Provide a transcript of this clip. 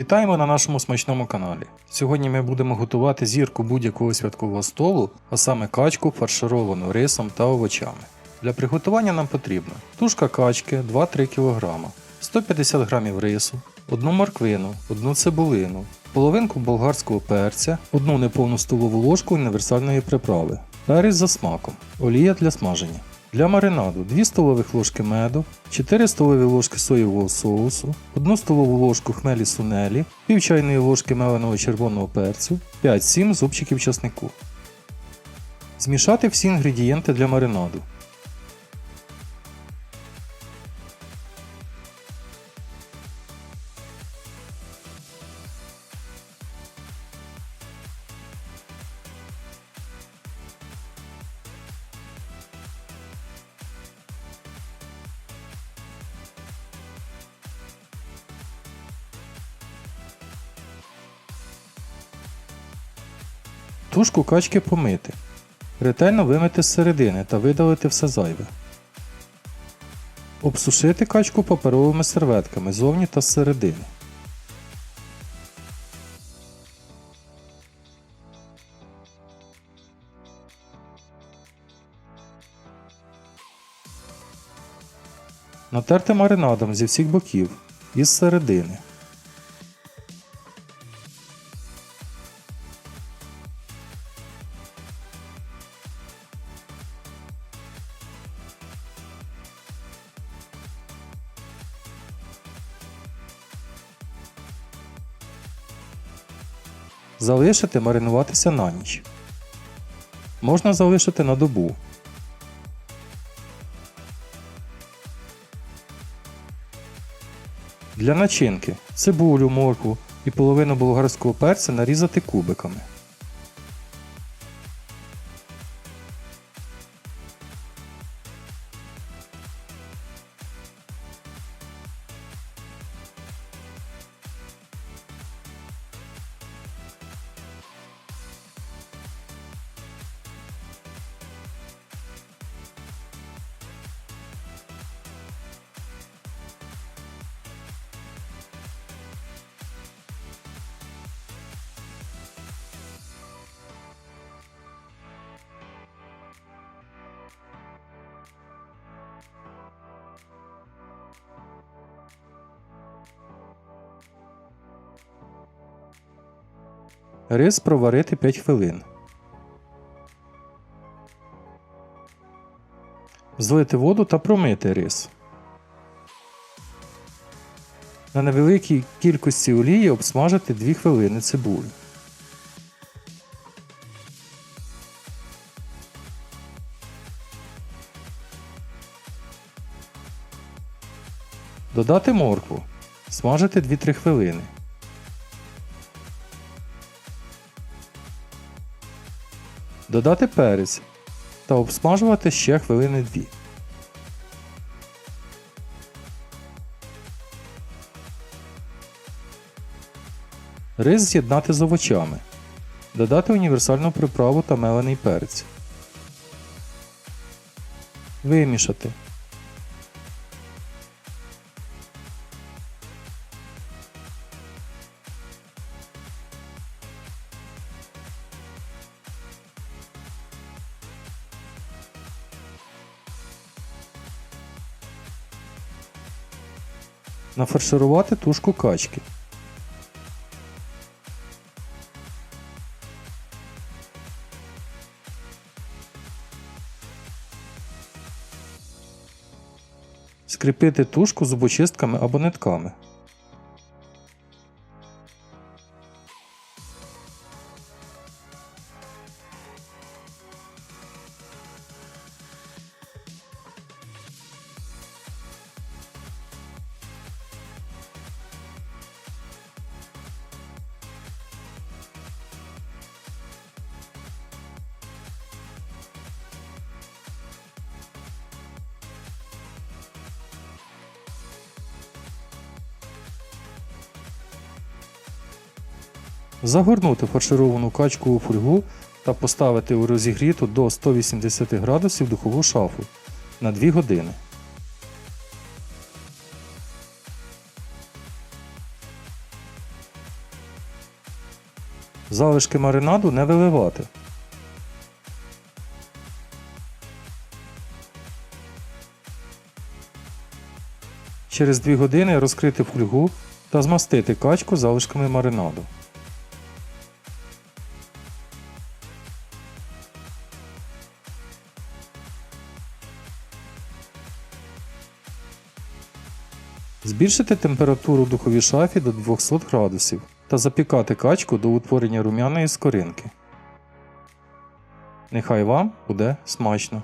Вітаємо на нашому смачному каналі. Сьогодні ми будемо готувати зірку будь-якого святкового столу, а саме качку фаршировану рисом та овочами. Для приготування нам потрібно тушка качки 2-3 кг, 150 г рису, одну морквину, одну цибулину, половинку болгарського перця, одну неповну столову ложку універсальної приправи, перець за смаком, олія для смаження. Для маринаду 2 столових ложки меду, 4 столові ложки соєвого соусу, 1 столову ложку хмелі сунелі, пів чайної ложки меленого червоного перцю, 5-7 зубчиків часнику. Змішати всі інгредієнти для маринаду. Тушку качки помити. Ретельно вимити з середини та видалити все зайве. Обсушити качку паперовими серветками зовні та зсередини. Натерти маринадом зі всіх боків і з середини. Залишити маринуватися на ніч. Можна залишити на добу. Для начинки цибулю, моркву і половину болгарського перця нарізати кубиками. Рис проварити 5 хвилин. Злити воду та промити рис. На невеликій кількості олії обсмажити 2 хвилини цибулю. Додати моркву. Смажити 2-3 хвилини. Додати перець та обсмажувати ще хвилини 2. Рис з'єднати з овочами. Додати універсальну приправу та мелений перець. Вимішати. Нафарширувати тушку качки. Скріпити тушку зубочистками або нитками. Загорнути фаршировану качку у фольгу та поставити у розігріту до 180 градусів духову шафу на 2 години. Залишки маринаду не виливати. Через 2 години розкрити фольгу та змастити качку залишками маринаду. Збільшити температуру в духовій шафі до 200 градусів та запікати качку до утворення рум'яної скоринки. Нехай вам буде смачно!